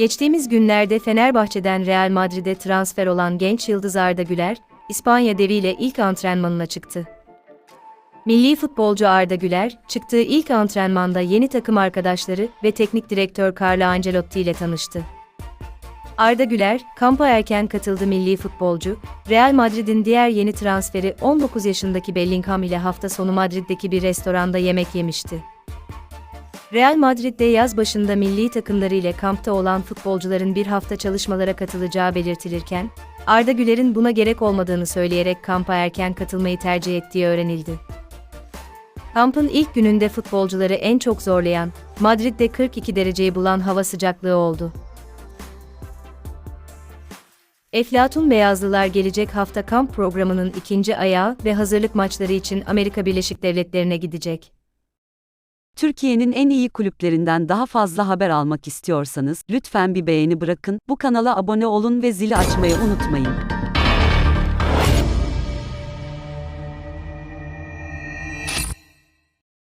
Geçtiğimiz günlerde Fenerbahçe'den Real Madrid'e transfer olan genç yıldız Arda Güler, İspanya deviyle ilk antrenmanına çıktı. Milli futbolcu Arda Güler, çıktığı ilk antrenmanda yeni takım arkadaşları ve teknik direktör Carlo Ancelotti ile tanıştı. Arda Güler, kampa erken katıldı milli futbolcu, Real Madrid'in diğer yeni transferi 19 yaşındaki Bellingham ile hafta sonu Madrid'deki bir restoranda yemek yemişti. Real Madrid'de yaz başında milli takımları ile kampta olan futbolcuların bir hafta çalışmalara katılacağı belirtilirken, Arda Güler'in buna gerek olmadığını söyleyerek kampa erken katılmayı tercih ettiği öğrenildi. Kampın ilk gününde futbolcuları en çok zorlayan, Madrid'de 42 dereceyi bulan hava sıcaklığı oldu. Eflatun Beyazlılar gelecek hafta kamp programının ikinci ayağı ve hazırlık maçları için Amerika Birleşik Devletleri'ne gidecek. Türkiye'nin en iyi kulüplerinden daha fazla haber almak istiyorsanız lütfen bir beğeni bırakın, bu kanala abone olun ve zili açmayı unutmayın.